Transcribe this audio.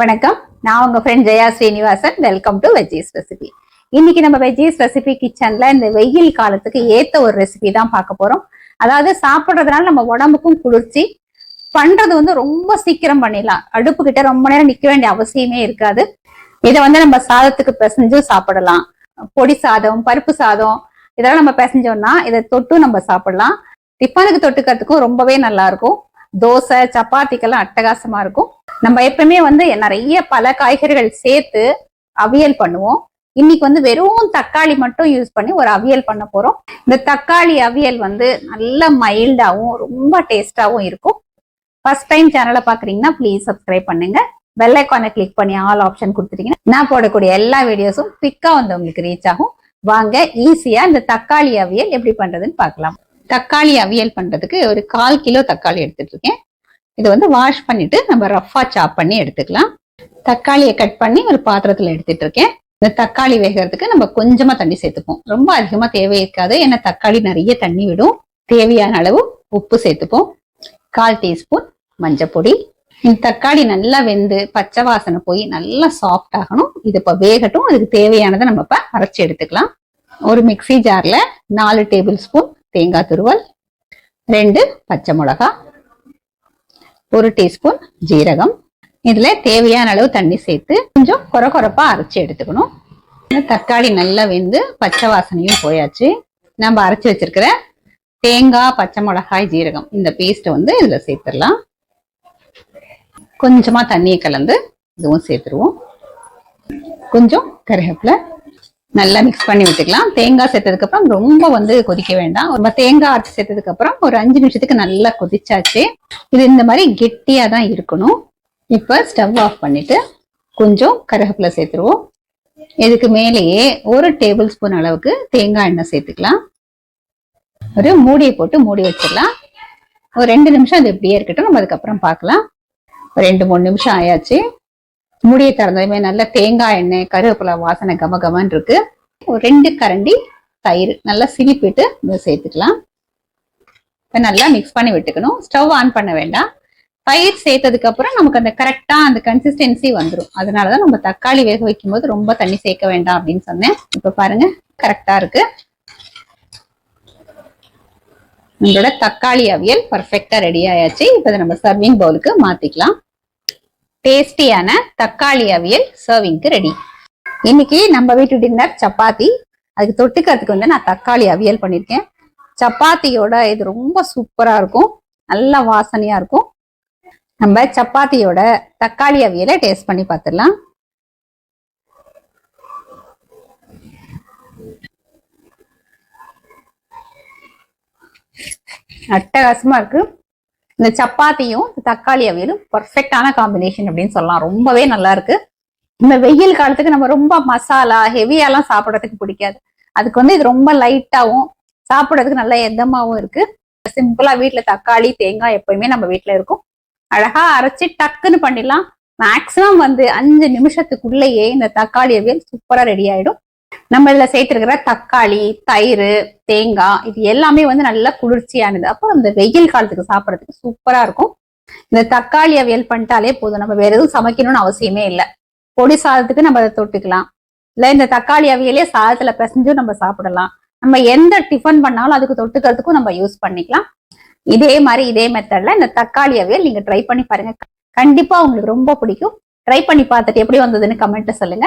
வணக்கம். நான் உங்க friend Jaya Srinivasan. Welcome to veggies recipe இன்னைக்கு நம்ம வெஜ்ஜீஸ் ரெசிபி கிச்சன்ல இந்த வெயில் காலத்துக்கு ஏத்த ஒரு ரெசிபி தான் பார்க்க போறோம். அதாவது சாப்பிடுறதுனால நம்ம உடம்புக்கும் குளிர்ச்சி பண்றது வந்து ரொம்ப சீக்கிரம் பண்ணிடலாம். அடுப்பு கிட்ட ரொம்ப நேரம் நிக்க வேண்டிய அவசியமே இருக்காது. இதை வந்து நம்ம சாதத்துக்கு பிசைஞ்சு சாப்பிடலாம். பொடி சாதம் பருப்பு சாதம் இதெல்லாம் நம்ம பிசைஞ்சோம்னா இதை தொட்டும் நம்ம சாப்பிடலாம். டிஃபனுக்கு தொட்டுக்கிறதுக்கும் ரொம்பவே நல்லா இருக்கும். தோசை சப்பாத்திக்கெல்லாம் அட்டகாசமா இருக்கும். நம்ம எப்பவுமே வந்து நிறைய பல காய்கறிகள் சேர்த்து அவியல் பண்ணுவோம். இன்னைக்கு வந்து வெறும் தக்காளி மட்டும் யூஸ் பண்ணி ஒரு அவியல் பண்ண போறோம். இந்த தக்காளி அவியல் வந்து நல்ல மைல்டாவும் ரொம்ப டேஸ்டாகவும் இருக்கும். ஃபர்ஸ்ட் டைம் சேனலை பாக்குறீங்கன்னா ப்ளீஸ் சப்ஸ்கிரைப் பண்ணுங்க. பெல் ஐக்கானை கிளிக் பண்ணி ஆல் ஆப்ஷன் கொடுத்துட்டீங்கன்னா நான் போடக்கூடிய எல்லா வீடியோஸும் குவிக்கா வந்து உங்களுக்கு ரீச் ஆகும். வாங்க ஈஸியா இந்த தக்காளி அவியல் எப்படி பண்றதுன்னு பார்க்கலாம். தக்காளி அவியல் பண்றதுக்கு ஒரு கால் கிலோ தக்காளி எடுத்துட்டு இருக்கேன். இது வந்து வாஷ் பண்ணிட்டு நம்ம ரஃபா சாப் பண்ணி எடுத்துக்கலாம். தக்காளியை கட் பண்ணி ஒரு பாத்திரத்துல எடுத்துட்டு இருக்கேன் இந்த தக்காளி வேகிறதுக்கு நம்ம கொஞ்சமா தண்ணி சேர்த்துப்போம். ரொம்ப அதிகமா தேவை இருக்காது. ஏன்னா தக்காளி நிறைய தண்ணி விடும். தேவையான அளவு உப்பு சேர்த்துப்போம். கால் டீஸ்பூன் மஞ்சப்பொடி இந்த தக்காளி நல்லா வெந்து பச்சை வாசனை போய் நல்லா சாஃப்ட் ஆகணும். இது இப்போ வேகட்டும். அதுக்கு தேவையானதை நம்ம இப்ப அரைச்சி எடுத்துக்கலாம். ஒரு மிக்ஸி ஜார்ல நாலு டேபிள் ஸ்பூன் தேங்காய் துருவல் ரெண்டு பச்சை மிளகா ஒரு டீஸ்பூன் ஜீரகம். இதுல தேவையான அளவு தண்ணி சேர்த்து கொஞ்சம் கொர கொரப்பா அரைச்சி எடுத்துக்கணும். தக்காளி நல்லா வெந்து பச்சை வாசனையும் போயாச்சு. நம்ம அரைச்சி வச்சிருக்கிற தேங்காய் பச்சை மிளகாய் ஜீரகம் இந்த பேஸ்ட்டை வந்து இதுல சேர்த்துடலாம். கொஞ்சமா தண்ணியை கலந்து இதுவும் சேர்த்துருவோம். கொஞ்சம் கருவேப்பிலை நல்லா மிக்ஸ் பண்ணி விட்டுக்கலாம். தேங்காய் சேர்த்ததுக்கு அப்புறம் ரொம்ப வந்து கொதிக்க வேண்டாம். நம்ம தேங்காய் அரைச்சி சேர்த்ததுக்கு அப்புறம் ஒரு அஞ்சு நிமிஷத்துக்கு நல்லா கொதிச்சாச்சு. இது இந்த மாதிரி கெட்டியா தான் இருக்கணும். இப்ப ஸ்டவ் ஆஃப் பண்ணிட்டு கொஞ்சம் கருவேப்பிலை சேர்த்துருவோம். இதுக்கு மேலேயே ஒரு டேபிள் ஸ்பூன் அளவுக்கு தேங்காய் எண்ணெய் சேர்த்துக்கலாம். ஒரு மூடியை போட்டு மூடி வச்சிடலாம். ஒரு ரெண்டு நிமிஷம் அது இப்படியே இருக்கட்டும். நம்ம அதுக்கப்புறம் பார்க்கலாம். ஒரு ரெண்டு மூணு நிமிஷம் ஆயாச்சு. முடியை திறந்ததுமே நல்ல தேங்காய் எண்ணெய் கருவேப்பிலை வாசனை கம கமன்னு இருக்கு. ஒரு ரெண்டு கரண்டி தயிர் நல்லா சிரிப்பிட்டு இதை சேர்த்துக்கலாம். இப்போ நல்லா மிக்ஸ் பண்ணி விட்டுக்கணும். ஸ்டவ் ஆன் பண்ண வேண்டாம். தயிர் சேர்த்ததுக்கு அப்புறம் நமக்கு அந்த கரெக்டா அந்த கன்சிஸ்டன்சி வந்துடும் அதனாலதான் நம்ம தக்காளி வேக வைக்கும் போது ரொம்ப தண்ணி சேர்க்க வேண்டாம் அப்படின்னு சொன்னேன். இப்ப பாருங்க கரெக்டா இருக்கு. நம்மளோட தக்காளி அவியல் பர்ஃபெக்டா ரெடி ஆயாச்சு. இப்போ நம்ம சர்விங் பவுலுக்கு மாத்திக்கலாம். டேஸ்டியான தக்காளி அவியல் சர்விங்க்கு ரெடி இன்னைக்கு நம்ம வீட்டு டின்னர் சப்பாத்தி. அதுக்கு தொட்டுக்கிறதுக்கு வந்து நான் தக்காளி அவியல் பண்ணியிருக்கேன் சப்பாத்தியோட இது ரொம்ப சூப்பராக இருக்கும். நல்லா வாசனையாக இருக்கும். நம்ம சப்பாத்தியோட தக்காளி அவியலை டேஸ்ட் பண்ணி பார்த்துடலாம். அட்டகாசமா இருக்கு. இந்த சப்பாத்தியும் தக்காளி அவியலும் பர்ஃபெக்டான காம்பினேஷன் அப்படின்னு சொல்லலாம். ரொம்பவே நல்லா இருக்கு. இந்த வெயில் காலத்துக்கு நம்ம ரொம்ப மசாலா ஹெவியாலாம் சாப்பிட்றதுக்கு பிடிக்காது. அதுக்கு வந்து இது ரொம்ப லைட்டாகவும் சாப்பிட்றதுக்கு நல்லா எந்தமாகவும் இருக்கு. சிம்பிளா வீட்டுல தக்காளி தேங்காய் எப்பயுமே நம்ம வீட்டுல இருக்கும். அழகா அரைச்சி டக்குன்னு பண்ணிடலாம். மேக்சிமம் வந்து அஞ்சு நிமிஷத்துக்குள்ளேயே இந்த தக்காளி அவியல் சூப்பரா ரெடி ஆயிடும். நம்ம இதுல சேர்த்திருக்கிற தக்காளி தயிர் தேங்காய் இது எல்லாமே வந்து நல்லா குளிர்ச்சியானது. அப்போ இந்த வெயில் காலத்துக்கு சாப்பிட்றதுக்கு சூப்பரா இருக்கும். இந்த தக்காளி அவியல் பண்ணிட்டாலே போதும். நம்ம வேற எதுவும் சமைக்கணும்னு அவசியமே இல்லை. பொடி சாதத்துக்கு நம்ம அதை தொட்டுக்கலாம். இல்ல இந்த தக்காளி அவியலே சாதத்துல பிசைஞ்சும் நம்ம சாப்பிடலாம். நம்ம எந்த டிஃபன் பண்ணாலும் அதுக்கு தொட்டுக்கிறதுக்கும் நம்ம யூஸ் பண்ணிக்கலாம். இதே மாதிரி இதே மெத்தட்ல இந்த தக்காளி அவியல் நீங்க ட்ரை பண்ணி பாருங்க. கண்டிப்பா உங்களுக்கு ரொம்ப பிடிக்கும். ட்ரை பண்ணி பார்த்துட்டு எப்படி வந்ததுன்னு கமெண்ட்ல சொல்லுங்க.